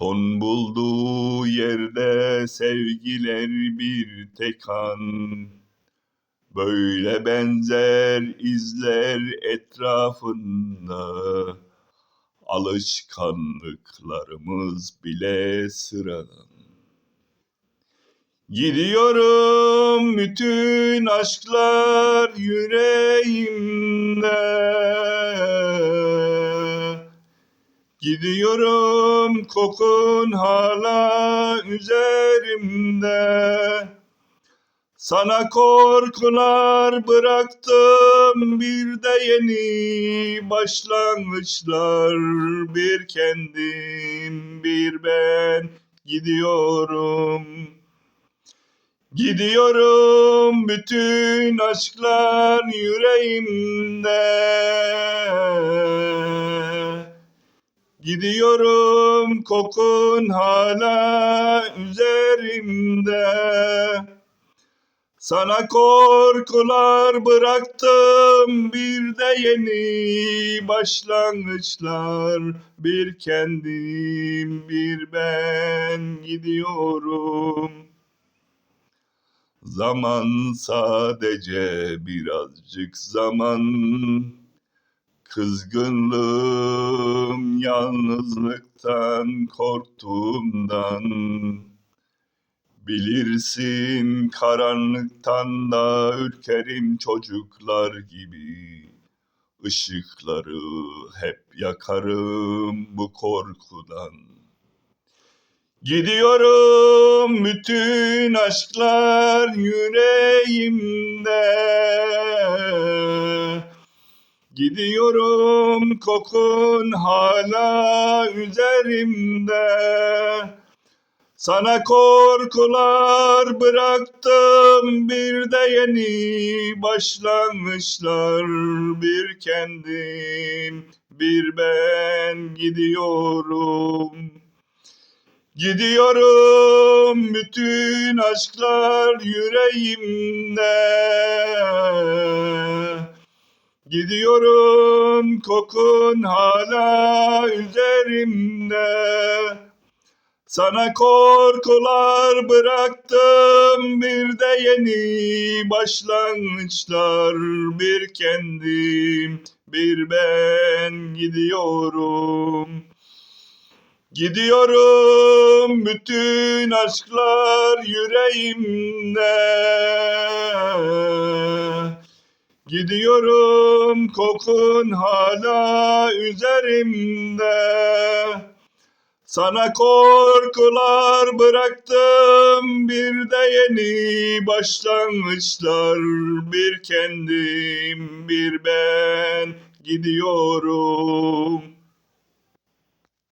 Son bulduğu yerde sevgiler bir tek an. Böyle benzer izler etrafında. Alışkanlıklarımız bile sıradan. Gidiyorum bütün aşklar yüreğimde Gidiyorum kokun hala üzerimde. Sana korkular bıraktım bir de yeni başlangıçlar. Bir kendim bir ben gidiyorum. Gidiyorum bütün aşklar yüreğimde Gidiyorum kokun hala üzerimde. Sana korkular bıraktım bir de yeni başlangıçlar. Bir kendim bir ben gidiyorum. Zaman sadece birazcık zaman Kızgınlığım yalnızlıktan korktuğumdan Bilirsin karanlıktan da ürkerim çocuklar gibi. Işıkları hep yakarım bu korkudan. Gidiyorum bütün aşklar yüreğimde Gidiyorum kokun hala üzerimde. Sana korkular bıraktım bir de yeni başlangıçlar. Bir kendim bir ben gidiyorum. Gidiyorum bütün aşklar yüreğimde Gidiyorum kokun hala üzerimde. Sana korkular bıraktım bir de yeni başlangıçlar. Bir kendim bir ben gidiyorum. Gidiyorum bütün aşklar yüreğimde Gidiyorum kokun hala üzerimde. Sana korkular bıraktım bir de yeni başlangıçlar. Bir kendim bir ben gidiyorum